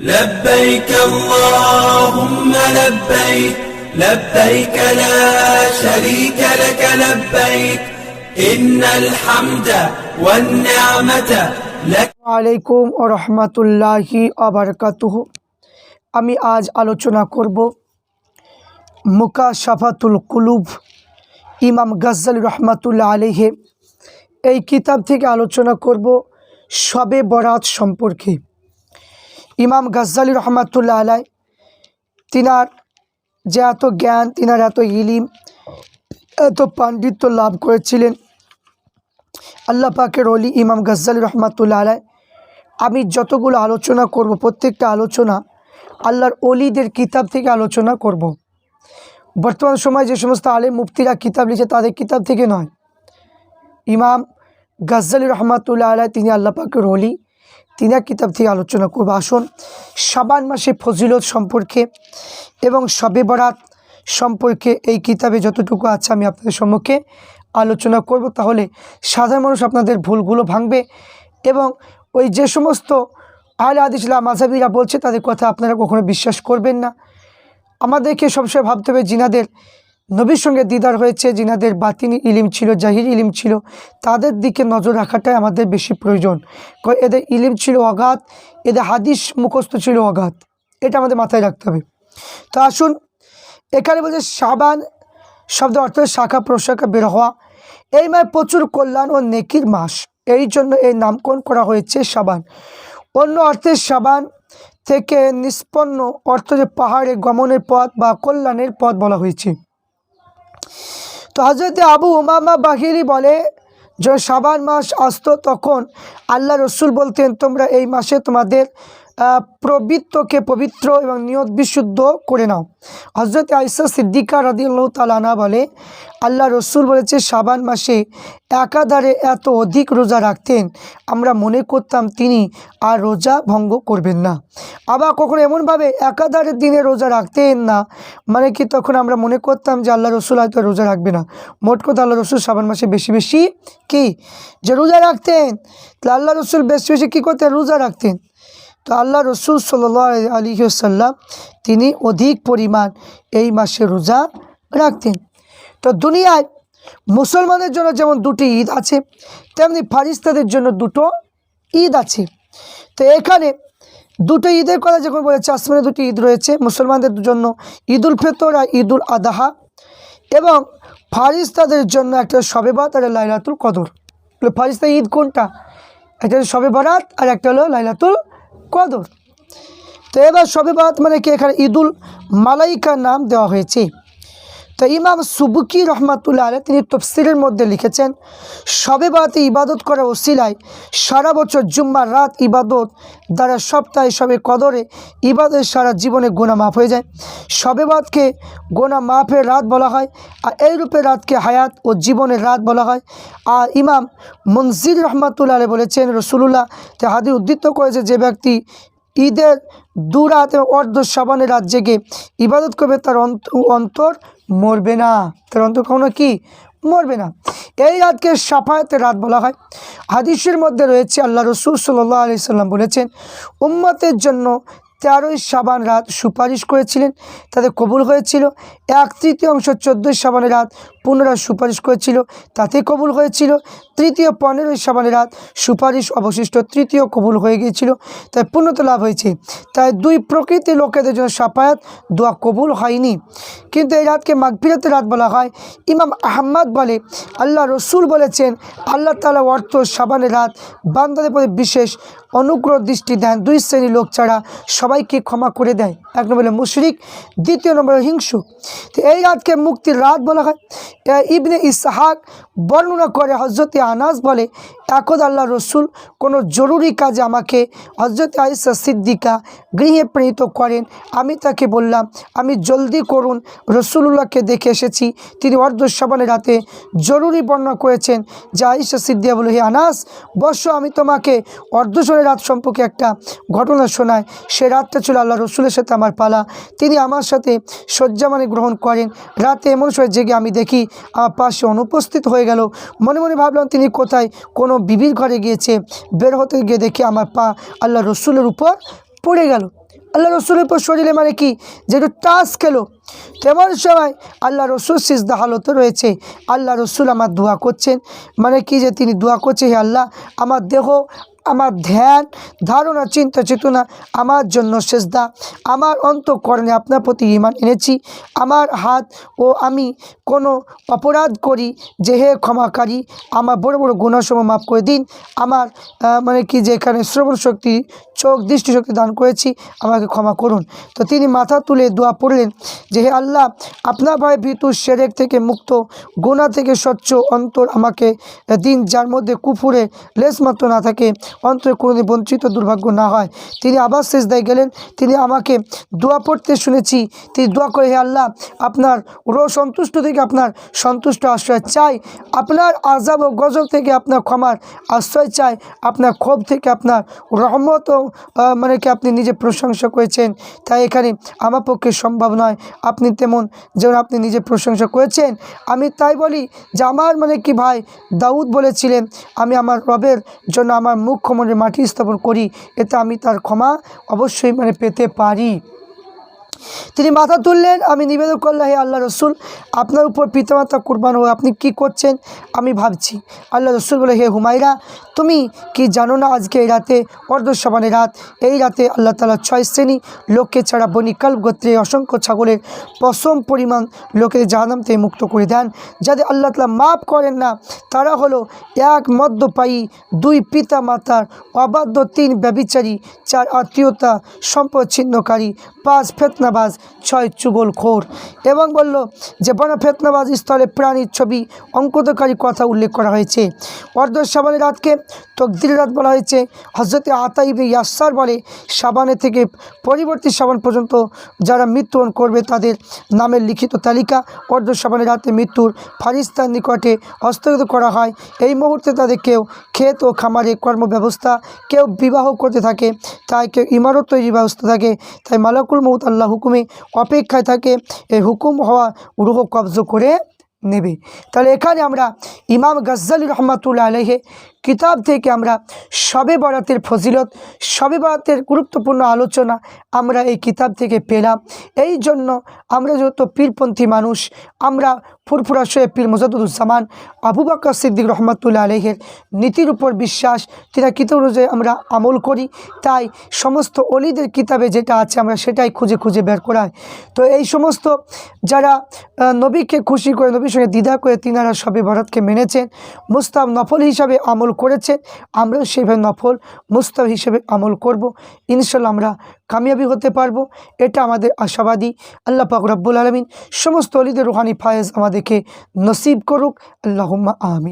لبيك اللهم لبيك لبيك لا شريك لك لبيك إن الحمد والنعمة لك আলাইকুম ও রহমতুল্লাহি আবরকাতুহ আমি আজ আলোচনা করব মুকা শাফাতুল কুলুব ইমাম গজ্জাল রহমাতুল্লাহ আলিহে এই কিতাব থেকে আলোচনা করব শবে বরাত সম্পর্কে ইমাম গজ্জালি রহমাতুল্লাহ আলাই তিনার যে এত জ্ঞান, তিনার এত ইলিম, এত পাণ্ডিত্য লাভ করেছিলেন, আল্লাহ পাকের অলি ইমাম গজ্জালি রহমাতুল্লাহ আলাই আমি যতগুলো আলোচনা করব, প্রত্যেকটা আলোচনা আল্লাহর অলিদের কিতাব থেকে আলোচনা করব। বর্তমান সময় যে সমস্ত আলেম মুফতিরা কিতাব লিখে তাদের কিতাব থেকে নয় ইমাম গজ্জালি রহমাতুল্লাহ আলাই তিনি আল্লাহ পাকের অলি তিনার কিতাব থেকে আলোচনা করব। আসুন, সাবান মাসে ফজিলত সম্পর্কে এবং শবে বরাত সম্পর্কে এই কিতাবে যতটুকু আছে আমি আপনাদের সম্মুখে আলোচনা করব। তাহলে সাধারণ মানুষ আপনাদের ভুলগুলো ভাঙবে এবং ওই যে সমস্ত আহলে আদিসলা মাঝাবিরা বলছে, তাদের কথা আপনারা কখনো বিশ্বাস করবেন না। আমাদেরকে সবসময় ভাবতে হবে, জিনাদের নবীর সঙ্গে দিদার হয়েছে, জিনাদের বাতিনি ইলিম ছিল, জাহির ইলিম ছিল। তাদের দিকে নজর রাখাটাই আমাদের বেশি প্রয়োজন। এদের ইলিম ছিল অগাধ, এদের হাদিস মুখস্থ ছিল অগাধ। এটা আমাদের মাথায় রাখতে হবে। তো আসুন, এখানে বলছে সাবান শব্দ অর্থ শাখা প্রশাখা বের হওয়া। এই মায় প্রচুর কল্যাণ ও নেকির মাস। এই জন্য এই নামকরণ করা হয়েছে সাবান অন্য অর্থে সাবান থেকে নিষ্পন্ন অর্থ যে পাহাড়ে গমনের পথ বা কল্যাণের পথ বলা হয়েছে। তো হজরত আবু উমামা বাহিরি বলে, যখন সাবান মাস আসতো তখন আল্লাহ রসুল বলতেন, তোমরা এই মাসে তোমাদের প্রবৃত্তকে পবিত্র এবং নিয়ত বিশুদ্ধ করে নাও। হজরত আইসা সিদ্দিকা রাদিউল্লাহ তালানা বলে, আল্লাহ রসুল বলেছে সাবান মাসে একাধারে এত অধিক রোজা রাখতেন, আমরা মনে করতাম তিনি আর রোজা ভঙ্গ করবেন না। আবার কখনো এমনভাবে একাধারে দিনে রোজা রাখতেন না মানে কি তখন আমরা মনে করতাম যে আল্লাহ রসুল হয়তো রোজা রাখবে না। মোট কথা আল্লাহ রসুল সাবান মাসে বেশি বেশি কি? যে রোজা রাখতেন, তাহলে আল্লাহ রসুল বেশি বেশি কী করতেন? রোজা রাখতেন। তো আল্লাহ রসুল সাল্লাহ আলী সাল্লাম তিনি অধিক পরিমাণ এই মাসে রোজা রাখতেন। তো দুনিয়ায় মুসলমানের জন্য যেমন দুটি ঈদ আছে, তেমনি ফারিস্তাদের জন্য দুটো ঈদ আছে। তো এখানে দুটো ঈদের কথা যখন বলেছে, আসমানে দুটি ঈদ রয়েছে, মুসলমানদের জন্য ঈদ উল ফিতর আর ঈদ উল আদাহা এবং ফারিস্তাদের জন্য একটা শবে বাত আর লাইলাতুল কদর। ফারিস্তা ঈদ কোনটা? একটা শবে বরাত আর একটা হলো লাইলাতুল কদর। তো এবার সবে বাদ মানে কি? এখানে ঈদুল মালাইকার নাম দেওয়া হয়েছে। তো ইমাম সুবুকি রহমাতুল্লাহ আলহ তিনি তফসিরের মধ্যে লিখেছেন, সবে বাতে ইবাদত করা ওসিলায় সারা বছর জুম্মার রাত ইবাদত দ্বারা সপ্তাহে সবে কদরে ইবাদত সারা জীবনে গোনা মাফ হয়ে যায়। সবে বাদকে গোনা মাফের রাত বলা হয় আর এই রূপে রাতকে হায়াত ও জীবনের রাত বলা হয়। আর ইমাম মনজির রহমাতুল্লাহ আলহ বলেছেন রসুল্লাহ তে হাদি উদ্ধৃত করেছে যে ব্যক্তি ঈদের দুরাত এবং অর্ধ সাবানের রাত জেগে ইবাদত করবে, তার অন্ত- অন্তর মরবে না। তার অন্তর কখনো কি? মরবে না। এই রাতকে সাফায়াতের রাত বলা হয়। হাদিসের মধ্যে রয়েছে, আল্লাহ রসুল সাল্লাহ আলি সাল্লাম বলেছেন, উম্মতের জন্য তেরোই সাবান রাত সুপারিশ করেছিলেন, তাদের কবুল হয়েছিল। এক তৃতীয় অংশ চোদ্দোই সাবানের রাত পুনরায় সুপারিশ করেছিল তাতে কবুল হয়েছিল। তৃতীয় পনেরোই সাবানের রাত সুপারিশ অবশিষ্ট তৃতীয় কবুল হয়ে গিয়েছিল, তাই পূর্ণতা লাভ হয়েছে। তাই দুই প্রকৃতি লোকেদের জন্য সাফায়াত, দোয়া কবুল হয়নি। কিন্তু এই রাতকে মাগফিরাতের রাত বলা হয়। ইমাম আহম্মদ বলে, আল্লাহ রসুল বলেছেন, আল্লাহ তালা অর্থ সাবানের রাত বান্দাদের প্রতি বিশেষ অনুগ্রহ দৃষ্টি দেন। দুই শ্রেণির লোক ছাড়া সবাইকে ক্ষমা করে দেয়। এক নম্বরে মুশরিক, দ্বিতীয় নম্বরে হিংসু। তো এই রাতকে মুক্তির রাত বলা হয়। ইবনে ইসহাক বর্ণনা করে হজরত আনাস বলে একদ আল্লাহ রসুল, কোনো জরুরি কাজে আমাকে হজরত আইসা সিদ্দিকা গৃহে প্রেরিত করেন। আমি তাকে বললাম, আমি জলদি করুন। রসুল্লাহকে দেখে এসেছি। তিনি অর্ধ সাবানের রাতে জরুরি বর্ণনা করেছেন যে আইসা সিদ্দিয়া বলে, হে আনাস বর্ষ আমি তোমাকে অর্ধশনের রাত সম্পর্কে একটা ঘটনা শোনায়। সে রাতটা ছিল আল্লাহ রসুলের সাথে আমার পালা। তিনি আমার সাথে শয্যামানে গ্রহণ করেন। রাতে এমন সময় জেগে আমি দেখি আমার পাশে অনুপস্থিত হয়ে গেল। মনে মনে ভাবলাম, তিনি কোথায়? কোনো বিবির ঘরে গিয়েছে। বের হতে গিয়ে দেখি আমার পা আল্লাহ রসুলের উপর পড়ে গেল। আল্লাহ রসুলের উপর শরীরে মানে কি? যে একটু টাচ খেলো। তেমন সময় আল্লাহ রসুল সিজদা হালতে রয়েছে। আল্লাহ রসুল আমার দোয়া করছেন। মানে কি যে তিনি দোয়া করছে, হে আল্লাহ, আমার দেহ আমার ধ্যান, ধারণা, চিন্তা, চেতনা আমার জন্য সেজদা। আমার অন্তঃকরণে আপনার প্রতি ইমান এনেছি। আমার হাত ও আমি কোনো অপরাধ করি যে হে ক্ষমাকারী, আমার বড় বড় গুণাসম মাফ করে দিন। আমার মানে কি যে এখানে শ্রবণ শক্তি, চোখ দৃষ্টিশক্তি দান করেছি, আমাকে ক্ষমা করুন। তো তিনি মাথা তুলে দোয়া পড়লেন যে হে আল্লাহ, আপনার ভাই ভীতু সেরেক থেকে মুক্ত গোনা থেকে স্বচ্ছ অন্তর আমাকে দিন, যার মধ্যে কুফুরে লেশমাত্র না থাকে। অন্তরে কোনোদিন বঞ্চিত, দুর্ভাগ্য না হয়। তিনি আবার শেষদায় গেলেন। তিনি আমাকে দোয়া পড়তে শুনেছি। তিনি দোয়া করে, হে আল্লাহ, আপনার রো সন্তুষ্ট থেকে আপনার সন্তুষ্ট আশ্রয় চাই। আপনার আজাব ও গজব থেকে আপনার ক্ষমার আশ্রয় চাই। আপনার ক্ষোভ থেকে আপনার রহমত ও মানে কি আপনি নিজে প্রশংসা করেছেন। তাই এখানে আমার পক্ষে সম্ভব নয়। আপনি তেমন যেমন আপনি নিজে প্রশংসা করেছেন। আমি তাই বলি যে আমার মানে কি ভাই দাউদ বলেছিলেন, আমি আমার রবের জন্য আমার মুখ মনে মাটি স্থাপন করি এতে আমি তার ক্ষমা অবশ্যই মানে পেতে পারি। তিনি মাথা তুললেন, আমি নিবেদন করলাম, হে আল্লাহ রসুল, আপনার উপর পিতামাতা কুরবান হয়ে আপনি কি করছেন? আমি ভাবছি। আল্লাহ রসুল বলে, হে হুমায়রা, তুমি কি জানো না আজকে এই রাতে অর্ধসবানের রাত, এই রাতে আল্লাহ তালা ছয় শ্রেণি লোককে ছাড়া বনিকাল গোত্রে অসংখ্য ছাগলের পশম পরিমাণ লোকের জাহানাম থেকে মুক্ত করে দেন যাদের আল্লাহ তালা মাফ করেন না? তারা হলো এক মদ্যপায়ী, দুই পিতা মাতার অবাধ্য, তিন ব্যবিচারী চার আত্মীয়তা সম্পদ ছিন্নকারী, পাঁচ ফেতনাবাজ ছয় চুগল খোর এবং বলল যে বন ফেতনাবাজ স্থলে প্রাণীর ছবি, অঙ্কতকারী কথা উল্লেখ করা হয়েছে। অর্ধ সাবানের রাতকে তকদির রাত বলা হয়েছে। হজরতে আতা ইবনে ইয়াসার বলে সাবানে থেকে পরবর্তী সাবান পর্যন্ত যারা মৃত্যুবরণ করবে তাদের নামের লিখিত তালিকা অর্ধ সাবানের রাতে মৃত্যুর ফারিস্তার নিকটে হস্তগত করা হয়। এই মুহূর্তে তাদের কেউ ক্ষেত ও খামারে কর্মব্যবস্থা, কেউ বিবাহ করতে থাকে, তাই কেউ ইমারত তৈরি ব্যবস্থা থাকে, তাই মালাকুল মৌত আল্লাহ হুকুমে অপেক্ষায় থাকে এই হুকুম হওয়া রুহ কবজ করে নেবে। তাহলে এখানে আমরা ইমাম গজ্জাল রহমাতুল্লাহ আলহে কিতাব থেকে আমরা শবে বরাতের ফজিলত, সবে বরাতের গুরুত্বপূর্ণ আলোচনা আমরা এই কিতাব থেকে পেলাম। এই জন্য আমরা যেহেতু পীরপন্থী মানুষ, আমরা ফুরফুরা শোয়ে পীর মুজাদুজ্জামান আবু বাক্কর সিদ্দিক রহমতুল্লাহ আলহের নীতির উপর বিশ্বাস যেটা কিতাব অনুযায়ী আমরা আমল করি, তাই সমস্ত অলিদের কিতাবে যেটা আছে আমরা সেটাই খুঁজে খুঁজে বের করাই। তো এই সমস্ত যারা নবীকে খুশি করে, নবীর সঙ্গে দ্বিধা করে তিনারা সবে বরাতকে মেনেছেন মুস্তাব নফল হিসাবে আমল করেছেন আমরাও সেইভাবে নফল মুস্তাব হিসেবে আমল করব। ইনশাল্লাহ আমরা কামিয়াবি হতে পারব। এটা আমাদের আশাবাদী। আল্লাহ পাক রব্বুল আলমিন সমস্ত অলিদের রুহানি ফায়েজ আমাদেরকে নসিব করুক। আল্লাহ আমিন।